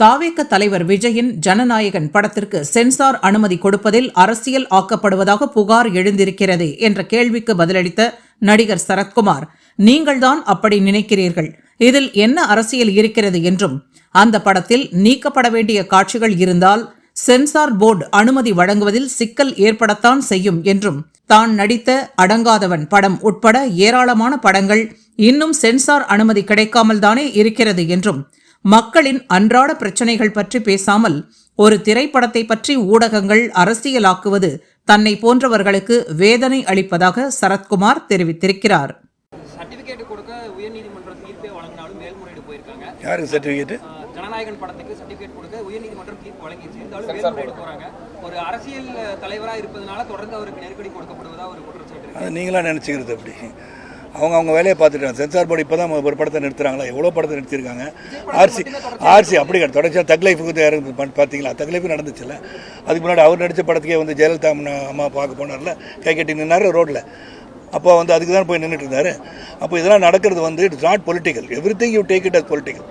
தாவேக்க தலைவர் விஜயின் ஜனநாயகன் படத்திற்கு சென்சார் அனுமதி கொடுப்பதில் அரசியல் ஆக்கப்படுவதாக புகார் எழுந்திருக்கிறது என்ற கேள்விக்கு பதிலளித்த நடிகர் சரத்குமார் நீங்கள்தான் அப்படி நினைக்கிறீர்கள். இதில் என்ன அரசியல் இருக்கிறது என்றும் அந்த படத்தில் நீக்கப்பட வேண்டிய காட்சிகள் இருந்தால் சென்சார் போர்டு அனுமதி வழங்குவதில் சிக்கல் ஏற்படத்தான் செய்யும் என்றும் தான் நடித்த அடங்காதவன் படம் உட்பட ஏராளமான படங்கள் இன்னும் சென்சார் அனுமதி கிடைக்காமல் தானே இருக்கிறது என்றும் மக்களின் அன்றாட பிரச்சனைகள் பற்றி பேசாமல் ஒரு திரைப்படத்தை பற்றி ஊடகங்கள் அரசியலாக்குவது தன்னை போன்றவர்களுக்கு வேதனை அளிப்பதாக சரத்குமார் தெரிவித்திருக்கிறார். சர்டிபிகேட் கொடுக்க உயர்நீதிமன்றம் தீர்ப்பே வழங்கினாலும் மேல்முறையீடு போயிருக்காங்க. யாருக்கு சர்டிஃபிகேட்டு ஆஹ் ஜனநாயகன் படத்துக்கு சர்டிபிகேட் கொடுக்க உயர்நீதிமன்றம் தீர்ப்பு வழங்கிச்சு இருந்தாலும் மேல்முறையீடு போறாங்க. ஒரு அரசியல் தலைவராக இருப்பதனால தொடர்ந்து அவருக்கு நெருக்கடி கொடுக்கப்படுவதா ஒரு குற்றச்சாட்டு இருக்கு. அது நீங்களா நினச்சிக்கிறது அப்படி. அவங்க அவங்க வேலையை பார்த்துட்டாங்க சென்சார் போர்டு இப்போ தான் ஒரு படத்தை நிறுத்துறாங்களா? எவ்வளோ படத்தை நிறுத்திருக்காங்க ஆர்சி ஆர்சி அப்படி கிடையாது. தொடர்ச்சியாக தக் லைஃபுக்கு இறந்து பார்த்தீங்களா? தக் லைஃப் நடந்துச்சுல்ல. அதுக்கு முன்னாடி அவர் நடித்த படத்துக்கே வந்து ஜெயலலிதா அம்மா- அம்மா பார்க்க போனார்ல. கை கட்டி நின்னார் ரோட்டில் அப்போ வந்து அதுக்கு தான் போய் நின்றுட்டு இருந்தார். அப்போ இதெல்லாம் நடக்கிறது வந்து it's not political everything you take it as political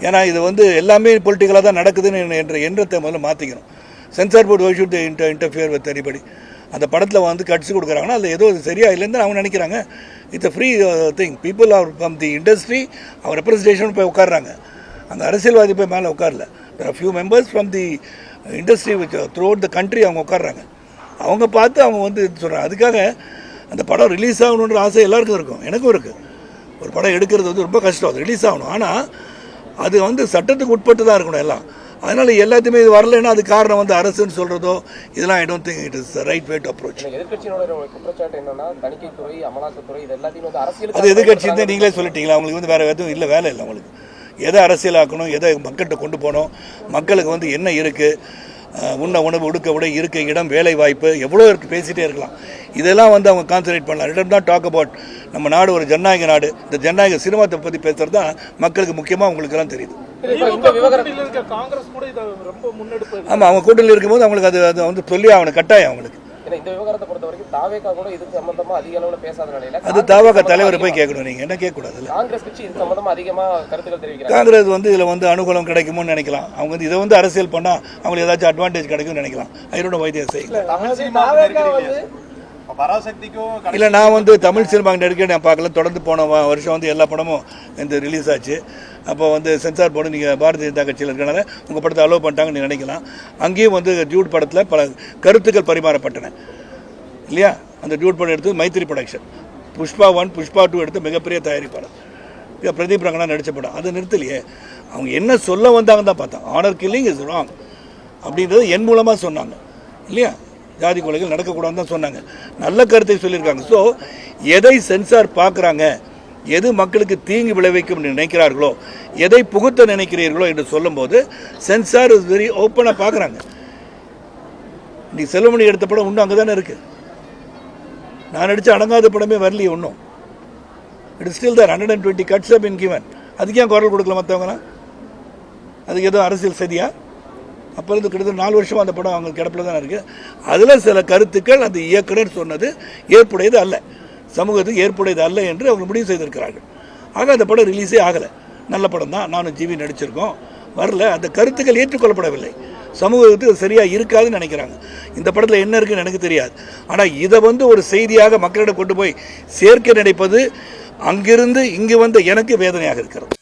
ஏன்னா இது வந்து எல்லாமே பொலிட்டிக்கலாக தான் நடக்குதுன்னு என்ற எண்ணத்தை முதல்ல மாற்றிக்கணும் censor board why should inter interfere with anybody அந்த படத்தில் வந்து கட்சி கொடுக்குறாங்கன்னா அதில் ஏதோ சரியாக இல்லைன்னு அவங்க நினைக்கிறாங்க. It's free think people are from the industry our representation போய் உட்காடுறாங்க அந்த அரசியல்வாதி போய் மேலே உட்காரல. Few members from the industry which throughout the country அவங்க உட்காடுறாங்க அவங்க பார்த்து அவங்க வந்து சொல்கிறாங்க அதுக்காக அந்த படம் ரிலீஸ் ஆகணுன்ற ஆசை எல்லாருக்கும் இருக்கும். எனக்கும் இருக்குது ஒரு படம் எடுக்கிறது வந்து ரொம்ப கஷ்டம். அது ரிலீஸ் ஆகணும். ஆனால் அது வந்து சட்டத்துக்கு உட்பட்டு தான் இருக்கணும் எல்லாம். அதனால் எல்லாத்தையுமே இது வரலைன்னா அது காரணம் வந்து அரசுன்னு சொல்கிறதோ இதெல்லாம் I don't think it is right way to approach அது எதிர்கட்சி தான் நீங்களே சொல்லிட்டீங்களா? அவங்களுக்கு வந்து வேறு எதுவும் இல்லை வேலை இல்லை அவங்களுக்கு. எதை அரசியலாக்கணும் எதை மக்கள்கிட்ட கொண்டு போகணும் மக்களுக்கு வந்து என்ன இருக்குது உண்ண உணவு உடுக்க உடை இருக்க இடம் வேலை வாய்ப்பு எவ்வளோ இருக்குது பேசிகிட்டே இருக்கலாம். இதெல்லாம் வந்து அவங்க கான்சன்ட்ரேட் பண்ணலாம். இடம் தான் டாக் அபவுட் நம்ம நாடு ஒரு ஜனநாயக நாடு. இந்த ஜனநாயக சினிமாத்தை பற்றி பேசுகிறது தான் மக்களுக்கு முக்கியமாக உங்களுக்கெல்லாம் தெரியுது. இப்ப இந்த விவகாரம் இருக்க காங்கிரஸ் கூட இதை ரொம்ப முன்னெடுப்பு. ஆமாம் அவங்க கூட்டணியில் இருக்கும்போது அவங்களுக்கு அது அது வந்து சொல்லி ஆகணும். கட்டாயம் அவங்களுக்கு. ஏன்னா இந்த விவகாரத்தை பொறுத்த வரைக்கும் தாவேக்கா கூட இது சம்பந்தமா அதிக அளவுல பேசாத நிலையில அது தாவாக தலைவரை போய் கேட்கணும் நீங்கள் என்ன கேட்கக்கூடாதுல்ல காங்கிரஸ் கட்சி இது சம்பந்தமா அதிகமா கருத்துக்கள் தெரிவிக்கிறாங்க. காங்கிரஸ் வந்து இதில் வந்து அனுகூலம் கிடைக்குமோன்னு நினைக்கலாம். அவங்க வந்து இதை வந்து அரசியல் பண்ணால் அவங்களுக்கு ஏதாச்சும் அட்வான்டேஜ் கிடைக்கும்னு நினைக்கலாம். ஐரோட வைத்தியம் செய்யலாம் இல்லை நான் வந்து தமிழ் சினிமா நடிக்க நான் பார்க்கல. தொடர்ந்து போன வருஷம் வந்து எல்லா படமும் இந்த ரிலீஸ் ஆச்சு. அப்போ வந்து சென்சார் போர்டு நீங்கள் பாரதிய ஜனதா கட்சியில் இருக்கனால உங்கள் படத்தை அலோவ் பண்ணிட்டாங்கன்னு நினைக்கலாம். அங்கேயும் வந்து ஜூட் படத்தில் பல கருத்துக்கள் பரிமாறப்பட்டன. இல்லையா? அந்த ஜூட் படம் எடுத்து Mythri production Pushpa one Pushpa two எடுத்து மிகப்பெரிய தயாரிப்பாளர். பிரதீப் ரங்கனா நடித்த படம். அது நிறுத்தலையே. அவங்க என்ன சொல்ல வந்தாங்கன்னு தான் பார்த்தோம் ஆனர் கில்லிங் இஸ் ராங் அப்படின்றது என் மூலமாக சொன்னாங்க. இல்லையா? ஜாதி கொலைகள் நடக்கக்கூடாதுன்னு தான் சொன்னாங்க. நல்ல கருத்தை சொல்லியிருக்காங்க. ஸோ எதை சென்சார் பார்க்குறாங்க? எது மக்களுக்கு தீங்கு விளைவிக்கும் நினைக்கிறார்களோ எதை புகுத்த நினைக்கிறீர்களோ என்று சொல்லும்போது சென்சார் இஸ் வெரி ஓப்பனாக பார்க்குறாங்க. நீ செல்வமணி எடுத்த படம் இன்னும் அங்கே தானே இருக்குது நான் நடித்த அடங்காத படமே வரலையே ஒன்றும் it still there hundred and twenty cuts been given அதுக்கு ஏன் குரல் கொடுக்கல மற்றவங்களாம் அதுக்கு எதுவும் அரசியல் சரியா அப்போ இருந்து கிட்டத்தட்ட நாலு வருஷம் அந்த படம் அவங்க கிடப்பில் தான் இருக்குது அதில் சில கருத்துக்கள் அந்த இயக்குனர் சொன்னது ஏற்புடையது அல்ல. சமூகத்துக்கு ஏற்புடையது அல்ல என்று அவங்க முடிவு செய்திருக்கிறார்கள். ஆக அந்த படம் ரிலீஸே ஆகலை. நல்ல படம் தான். நானும் ஜிவி நடிச்சிருக்கோம். வரல. அந்த கருத்துக்கள் ஏற்றுக்கொள்ளப்படவில்லை. சமூகத்துக்கு சரியாக இருக்காதுன்னு நினைக்கிறாங்க. இந்த படத்தில் என்ன இருக்குன்னு எனக்கு தெரியாது. ஆனால் இதை வந்து ஒரு செய்தியாக மக்களிடம் கொண்டு போய் சேர்க்க நினைப்பது அங்கிருந்து இங்கு வந்த எனக்கு வேதனையாக இருக்கிறது.